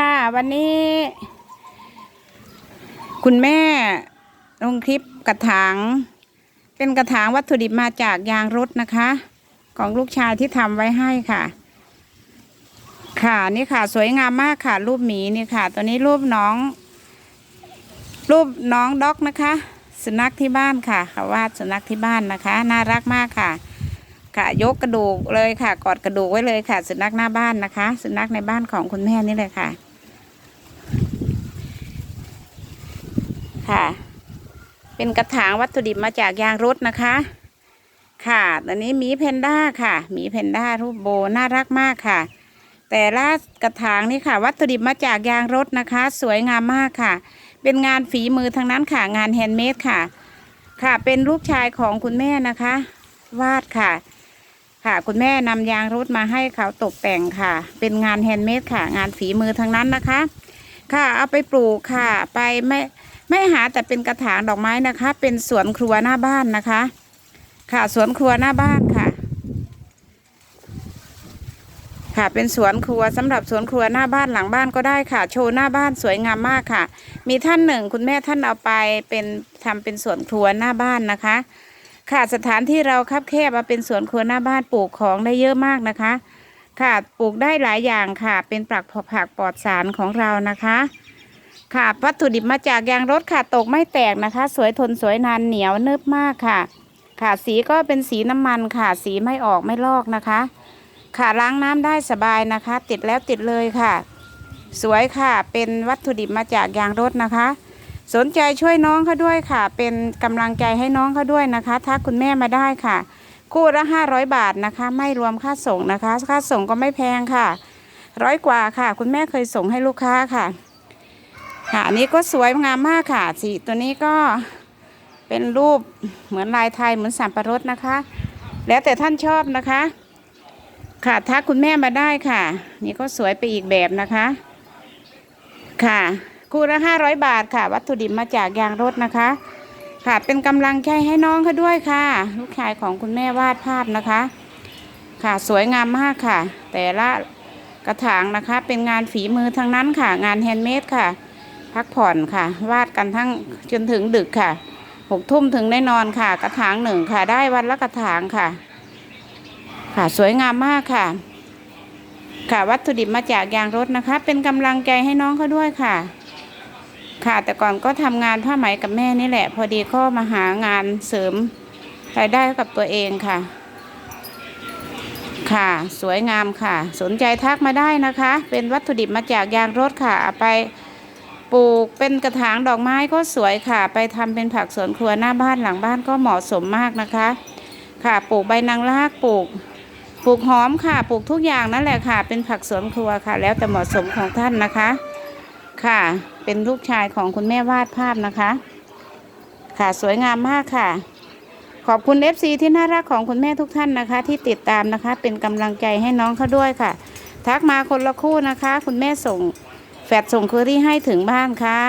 ค่ะ วันนี้ คุณแม่ลงคลิปกระถาง เป็นกระถางวัตถุดิบมาจากยางรถนะคะ ของลูกชายที่ทำไว้ให้ค่ะ ค่ะนี่ค่ะ สวยงามมากค่ะ รูปหมีนี่ค่ะ ตัวนี้รูปน้อง รูปน้องด็อกนะคะ สุนัขที่บ้านค่ะเขาวาดสุนัขที่บ้านนะคะ น่ารักมากค่ะค่ะยกกระดูกเลยค่ะ กอดกระดูกไว้เลยค่ะ สุนัขหน้าบ้านนะคะ สุนัขในบ้านของคุณแม่นี่เลยค่ะ ค่ะ เป็นกระถางวัตถุดิบมาจากยางรถนะคะ ค่ะตอนนี้มีเพนด้าค่ะ มีเพนด้ารูปโบน่ารักมากค่ะ แต่ละกระถางนี่ค่ะ วัตถุดิบมาจากยางรถนะคะ สวยงามมากค่ะ เป็นงานฝีมือทั้งนั้นค่ะ งานแฮนด์เมดค่ะ ค่ะ เป็นลูกชายของคุณแม่นะคะ วาดค่ะค่ะคุณแม่นำยางรถมาให้เขาตกแต่งค่ะ เป็นงานแฮนด์เมดค่ะ งานฝีมือทั้งนั้นนะคะ ค่ะเอาไปปลูกค่ะ ไปไม่ ไม่หาแต่เป็นกระถางดอกไม้นะคะ เป็นสวนครัวหน้าบ้านนะคะ ค่ะสวนครัวหน้าบ้านค่ะ ค่ะเป็นสวนครัวสำหรับสวนครัวหน้าบ้านหลังบ้านก็ได้ค่ะ โชว์หน้าบ้านสวยงามมากค่ะ มีท่านหนึ่งคุณแม่ท่านเอาไปเป็นทำเป็นสวนครัวหน้าบ้านนะคะ ค่ะสถานที่เราคับแคบมาเป็นสวนครัวหน้าบ้านปลูกของได้เยอะมากนะคะค่ะปลูกได้หลายอย่างค่ะ เป็นปลักผักปลอดสารของเรานะคะ ค่ะ วัตถุดิบมาจากยางรถค่ะ ตกไม่แตกนะคะ สวยทนสวยนานเหนียวเนิบมากค่ะ ค่ะสีก็เป็นสีน้ำมันค่ะ สีไม่ออกไม่ลอกนะคะ ค่ะล้างน้ำได้สบายนะคะ ติดแล้วติดเลยค่ะ สวยค่ะเป็นวัตถุดิบมาจากยางรถนะคะ สนใจช่วยน้องเขาด้วยค่ะ เป็นกำลังใจให้น้องเขาด้วยนะคะถ้าคุณแม่มาได้ค่ะ คู่ละห้าร้อยบาทนะคะ ไม่รวมค่าส่งนะคะ ค่าส่งก็ไม่แพงค่ะ ร้อยกว่าค่ะ คุณแม่เคยส่งให้ลูกค้าค่ะ ค่ะอันนี้ก็สวยงามมากค่ะ สีตัวนี้ก็เป็นรูปเหมือนลายไทยเหมือนสัมปะรดนะคะ แล้วแต่ท่านชอบนะคะ ค่ะถ้าคุณแม่มาได้ค่ะ นี่ก็สวยไปอีกแบบนะคะ ค่ะคู่ละห้าร้อยบาทค่ะ วัตถุดิบมาจากยางรถนะคะ ค่ะเป็นกำลังใจให้น้องเขาด้วยค่ะ ลูกชายของคุณแม่วาดภาพนะคะ ค่ะสวยงามมากค่ะ แต่ละกระถางนะคะ เป็นงานฝีมือทั้งนั้นค่ะ งานแฮนด์เมดค่ะ พักผ่อนค่ะ วาดกันทั้งจนถึงดึกค่ะหกทุ่มถึงได้นอนค่ะ กระถางหนึ่งค่ะ ได้วันละกระถางค่ะ ค่ะสวยงามมากค่ะ ค่ะวัตถุดิบมาจากยางรถนะคะ เป็นกำลังใจให้น้องเขาด้วยค่ะ ค่ะแต่ก่อนก็ทำงานผ้าไหมกับแม่นี่แหละ พอดีก็มาหางานเสริมรายได้กับตัวเองค่ะ ค่ะสวยงามค่ะ สนใจทักมาได้นะคะ เป็นวัตถุดิบมาจากยางรถค่ะเอาไป ปลูกเป็นกระถางดอกไม้ก็สวยค่ะ ไปทำเป็นผักสวนครัวหน้าบ้านหลังบ้านก็เหมาะสมมากนะคะ ค่ะปลูกใบนางรากปลูกปลูกหอมค่ะปลูกทุกอย่างนั่นแหละค่ะ เป็นผักสวนครัวค่ะ แล้วแต่เหมาะสมของท่านนะคะ ค่ะ เป็นลูกชายของคุณแม่วาดภาพนะคะ ค่ะสวยงามมากค่ะ ขอบคุณ FC ที่น่ารักของคุณแม่ทุกท่านนะคะ ที่ติดตามนะคะ เป็นกำลังใจให้น้องเขาด้วยค่ะ ทักมาคนละคู่นะคะ คุณแม่ส่ง แฟดส่งเคอรี่ให้ถึงบ้านค่ะ